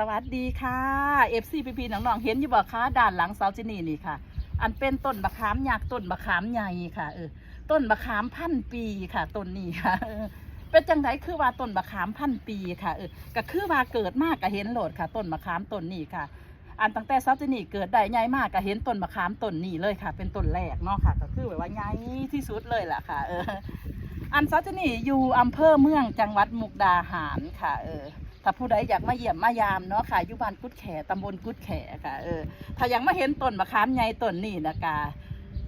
สวัสดีค่ะเอฟซีพีพีน้องๆเห็นอยู่บ่คะด้านหลังเสาจินีนี่ค่ะ อันเป็นต้นบะขามยักษ์ต้นบะขามใหญ่ค่ะเออต้นบะขามพันปีค่ะต้นนี้ค่ะเป็นจังไดคือว่าต้นบะขามพันปีค่ะเออก็คือว่าเกิดมากก็เห็นโหลดค่ะต้นบะขามต้นนี้ค่ะ อันตั้งแต่เสาจินีเกิดได้ใหญ่มากก็เห็นต้นบะขามต้นนี้เลยค่ะ เป็นต้นแรกเนาะค่ะ ก็คือแบบว่าใหญ่ที่สุดเลยล่ะค่ะ เอออันเสาจินีอยู่อำเภอเมืองจังหวัดมุกดาหารค่ะ เออ ถ้าผู้ใดอยากมาเยี่ยมมายามเนาะค่ะอยู่บ้านกุดแขตำบลกุดแขค่ะเออถ้ายังมาเห็นต้นมะขามใหญ่ต้นนี่นะกา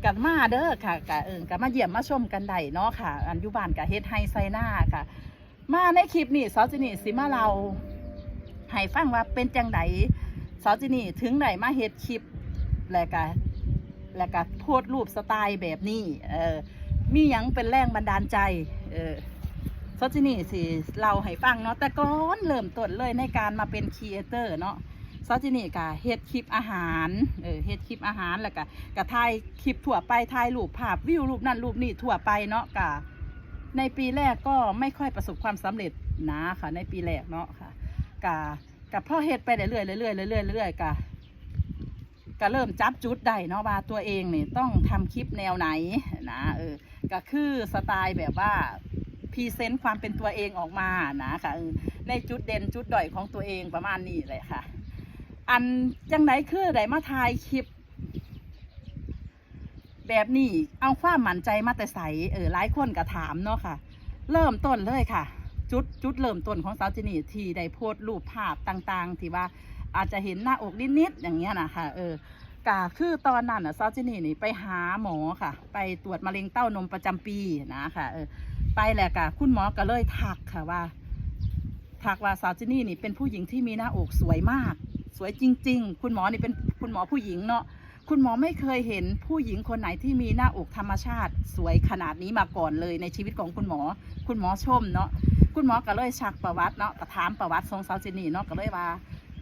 กันมาเด้อค่ะกะเออกันมาเยี่ยมมาชมกันได้เนาะค่ะ อันยู่บ้านกะเฮ็ดไฮไซน่าค่ะ มาในคลิปนี้ซอจินี่สิมาเราให้ฟังว่าเป็นจังไดซอจินี่ถึงไหนมาเฮ็ดคลิปแล้วก็แล้วก็โพสรูปสไตล์แบบนี้เออมีหยังเป็นแรงบันดาลใจ เออ ซอจินี่สิเราให้ฟังเนาะแต่ก่อนเริ่มต้นเลยในการมาเป็นครีเอเตอร์เนาะซอจินี่กะเฮ็ดคลิปอาหารเออเฮ็ดคลิปอาหารแล้วก็กะถ่ายคลิปทั่วไปถ่ายรูปภาพวิวรูปนั่นรูปนี่ทั่วไปเนาะกะในปีแรกก็ไม่ค่อยประสบความสำเร็จนะค่ะในปีแรกเนาะค่ะกะกะพ่อเฮ็ดไปเรื่อยๆเรื่อยๆเรื่อยๆเรื่อยกะก็เริ่มจับจุดได้เนาะว่าตัวเองเนี่ยต้องทำคลิปแนวไหนนะเออก็คือสไตล์แบบว่า รีเซนต์ความเป็นตัวเองออกมานะค่ะในจุดเด่นจุดด้อยของตัวเองประมาณนี้เลยค่ะ อันจังไหนคือไดมาถ่ายคลิป แบบนี้เอาความมั่นใจมาแต่ใสเออหลายคนก็ถามเนาะค่ะ เริ่มต้นเลยค่ะ จุดจุดเริ่มต้นของสาวจินีที่ได้โพสต์รูปภาพต่าง ๆ ที่ว่าอาจจะเห็นหน้าอกนิดๆอย่างเงี้ยนะคะเออก็คือตอนนั้นอะซาวจินี่นี่ไปหาหมอค่ะ ไปตรวจมะเร็งเต้านมประจำปีนะค่ะเออ ไปแหละกะคุณหมอก็เลยทักค่ะว่าทักว่าซาวจินี่นี่เป็นผู้หญิงที่มีหน้าอกสวยมาก สวยจริง ๆ คุณหมอนี่เป็นคุณหมอผู้หญิงเนาะคุณหมอไม่เคยเห็นผู้หญิงคนไหนที่มีหน้าอกธรรมชาติ สวยขนาดนี้มาก่อนเลยในชีวิตของคุณหมอ คุณหมอชมเนาะคุณหมอก็เลยชักประวัติเนาะถามประวัติทรงซาวจินี่เนาะก็เลยว่า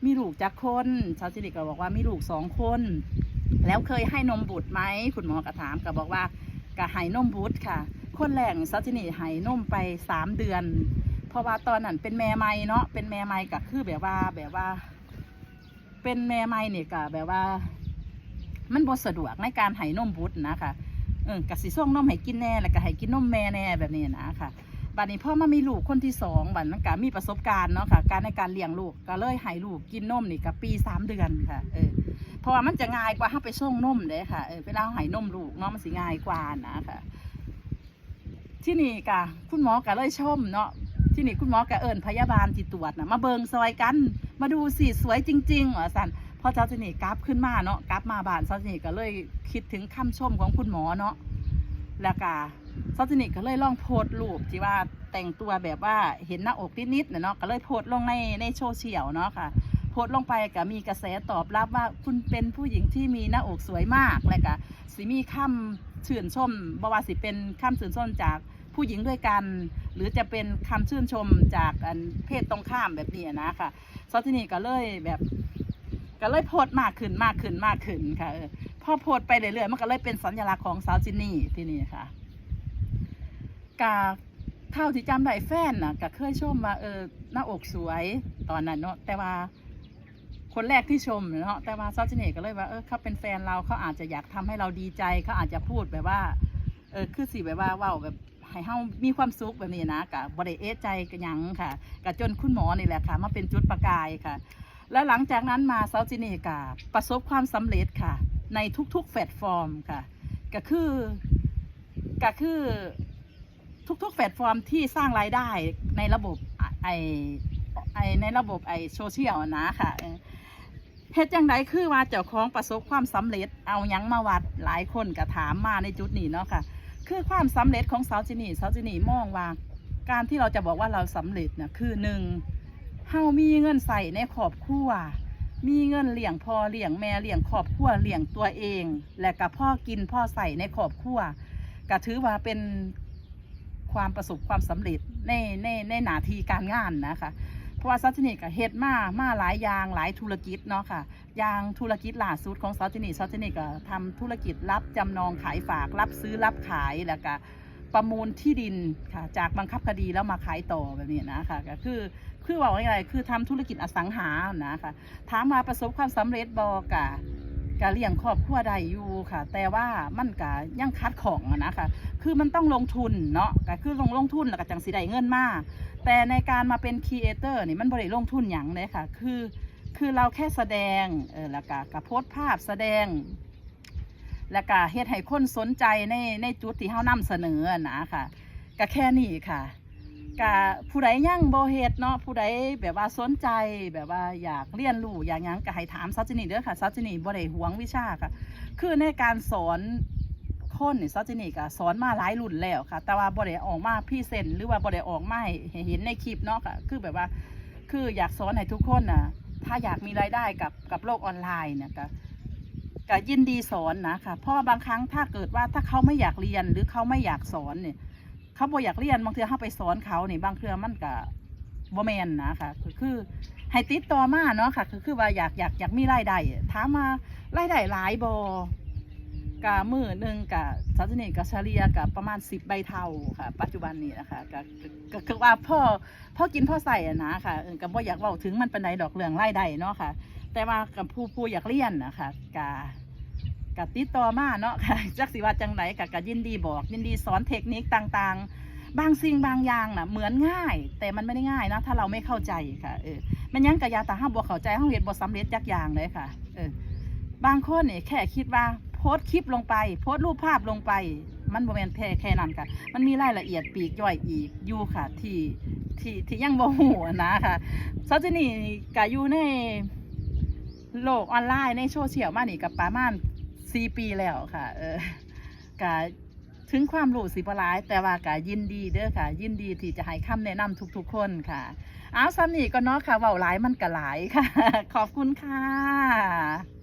มีลูกจากคนซาวจินี่ก็บอกว่ามีลูกสองคน แล้วเคยให้นมบุตรไหมคุณหมอก็ถามก็บอกว่าก็ให้นมบุตรค่ะ คนแรกนี่ซัจินี่ให้นมไปสามเดือน เพราะว่าตอนนั้นเป็นแม่ไม่เนาะเป็นแม่ไม่ก็คือแบบว่าแบบว่า เป็นแม่ไม่เนี่ยก็แบบว่า มันบ่สะดวกในการให้นมบุตรนะคะเออกะสิส่งนมให้กินแน่แล้วก็ให้กินนมแม่แน่แบบนี้นะค่ะบัดนี้พ่อมามีลูกคนที่สองบัดมันก็มีประสบการณ์เนาะค่ะ การในการเลี้ยงลูกก็เลยให้ลูกกินนมนี่กับปีสามเดือนค่ะ เออเพราะว่ามันจะง่ายกว่าถ้าไปส่งนมเลยค่ะ เออเวลาเราให้นมลูกเนาะมันสิง่ายกว่านะค่ะ ที่นี่กะคุณหมอก็เลยชมเนาะที่นี่คุณหมอก็เอิญพยาบาลที่ตรวจนะมาเบิงซอยกัน มาดูสิสวยจริงๆเหรอสันพอเจ้าจินี่กลับขึ้นมาเนาะกลับมาบ้านเจ้าจินี่ก็เลยคิดถึงคำชมของคุณหมอเนาะแล้วก็เจ้าจินี่ก็เลยลองโพสต์รูปที่ว่าแต่งตัวแบบว่าเห็นหน้าอกนิดๆเนาะก็เลยโพสต์ลงในในโซเชียลเนาะค่ะ พสต์ลงไปก็มีกระแสตอบรับว่าคุณเป็นผู้หญิงที่มีหน้าอกสวยมากและก็สิมีคำชื่นชมบว่าสิเป็นคำชื่นชมจากผู้หญิงด้วยกัน หรือจะเป็นคำชื่นชมจากเพศตรงข้ามแบบนี้นะค่ะซอที่นี่ก็เลยแบบก็เลยโพสต์มากขึ้นมากขึ้นมากขึ้นค่ะเออพอโพสต์ไปเรื่อยๆมันก็เลยเป็นสัญลักษณ์ของสาวจินนี่ที่นี่ค่ะกาเท่าที่จำได้แฟนน่ะก็เคยชมว่าเออหน้าอกสวยตอนนั้นเนาะแต่ว่า คนแรกที่ชมเนาะแต่ว่าซอจิเน่ก็เลยว่าเออเขาเป็นแฟนเราเขาอาจจะอยากทำให้เราดีใจเขาอาจจะพูดแบบว่าเออคือสิแบบว่าว้าแบบให้เฮามีความสุขแบบนี้นะกับบริเอใจกันยังค่ะกับจนคุณหมอนี่แหละค่ะมาเป็นจุดประกายค่ะ แล้วหลังจากนั้นมาซาจิเน่กะประสบความสำเร็จค่ะ ในทุกๆแพลตฟอร์มค่ะ ก็คือก็คือทุกๆแพลตฟอร์มที่สร้างรายได้ในระบบไอไอในระบบไอโซเชียลนะค่ะ เฮ็ดจังไดคือว่าเจ้าของประสบความสำเร็จเอายังมาวัดหลายคนก็ถามมาในจุดนี้เนาะค่ะ คือความสำเร็จของสาวจินี่สาวจินี่มองว่า การที่เราจะบอกว่าเราสำเร็จนะคือหนึ่งเฮามีเงินใส่ในครอบครัวมีเงินเลี้ยงพ่อเลี้ยงแม่เลี้ยงครอบครัวเลี้ยงตัวเอง และกับพ่อกินพ่อใส่ในครอบครัวก็ถือว่าเป็นความประสบความสำเร็จในในในหนาทีการงานนะคะ ราะว่าซาจินิก็เฮ็ดมามาหลายอย่างหลายธุรกิจเนาะค่ะอย่างธุรกิจล่าสุดของซาจินิซาจินิก็ทำธุรกิจรับจำนองขายฝากรับซื้อรับขายแล้วก็ประมูลที่ดินค่ะจากบังคับคดีแล้วมาขายต่อแบบนี้นะคะก็คือคือว่าอะไรคือทำธุรกิจอสังหานะคะถามมาประสบความสำเร็จบอกะกะเลี้ยงครอบครัวได้อยู่ค่ะ แต่ว่ามันกะยังคัดของนะคะคือมันต้องลงทุนเนาะก็คือลงลงทุนแล้วก็จังสิได้เงินมา แต่ในการมาเป็นครีเอเตอร์นี่มันบริลงทุนหยังเลยค่ะ คือคือเราแค่แสดงเออแล้วก็กะโพสภาพแสดง แล้วก็เฮ็ดให้คนสนใจในในจุดที่เฮานำเสนอนะค่ะก็แค่นี้ค่ะก็ผู้ใดยังบ่เฮ็ดเนาะผู้ใดแบบว่าสนใจแบบว่าอยากเรียนรู้อยากยังก็ให้ถามซัจินีเด้อค่ะซัจจินีบ่ได้หวงวิชาค่ะ คือในการสอน คนนี่ซัจจินีก็สอนมาหลายรุ่นแล้วค่ะ แต่ว่าบ่ได้ออกมาพี่เซนหรือว่าบ่ได้ออกมาให้เห็นในคลิปเนาะค่ะคือแบบว่าคืออยากสอนให้ทุกคนนะถ้าอยากมีรายได้กับกับโลกออนไลน์เนี่ยก็ก็ยินดีสอนนะค่ะเพราะบางครั้งถ้าเกิดว่าถ้าเขาไม่อยากเรียนหรือเขาไม่อยากสอนเนี่ยเขาบ่อยากเรียนบางเทือเขาไปสอนเขาเนี่ยบางเทือมันก็บ่แมนนะค่ะคือคือให้ติดต่อมาเนาะค่ะคือคือว่าอยากอยากอยากมีรายได้ถามมารายได้หลายบ่ กะมือหนึ่งกะสัตว์นี่กะเฉลี่ยกับประมาณสิบใบเท่าค่ะ ปัจจุบันนี้นะคะก็ก็ก็คือว่าพ่อพ่อกินพ่อใส่อะนะค่ะเออกับบ่อยากเว้าถึงมันเป็นใดดอกเรืองไล่ใดเนาะค่ะ แต่ว่ากับผู้ผู้อยากเรียนนะคะกะกะติดต่อมาเนาะค่ะจักสิว่าจังไหนกะกะยินดีบอก ยินดีสอนเทคนิคต่างๆบางสิ่งบางอย่างน่ะเหมือนง่าย แต่มันไม่ได้ง่ายนะถ้าเราไม่เข้าใจค่ะเออมันยังกะยาตาห้ามบ่เข้าใจห้องเรียนบ่สำเร็จจักอย่างเลยค่ะเออบางคนเนี่ยแค่คิดว่า สต์คลิปลงไป โพสต์รูปภาพลงไป มันบ่แม่นแค่แค่นั้นค่ะ มันมีรายละเอียดปีกย่อยอีกอยู่ค่ะ ที่ที่ที่ยังบ่ฮู้นะค่ะซาจินี่ก็อยู่ในโลกออนไลน์ในโซเชียลมานี่ก็ประมาณ4ปีแล้วค่ะ เออก็ถึงความรู้สิบ่หลาย แต่ว่าก็ยินดีเด้อค่ะ ยินดีที่จะให้คำแนะนำทุกๆคนค่ะ เอาซ้ำนี่ก็เนาะค่ะเว้าหลายมันก็หลายค่ะ ขอบคุณค่ะ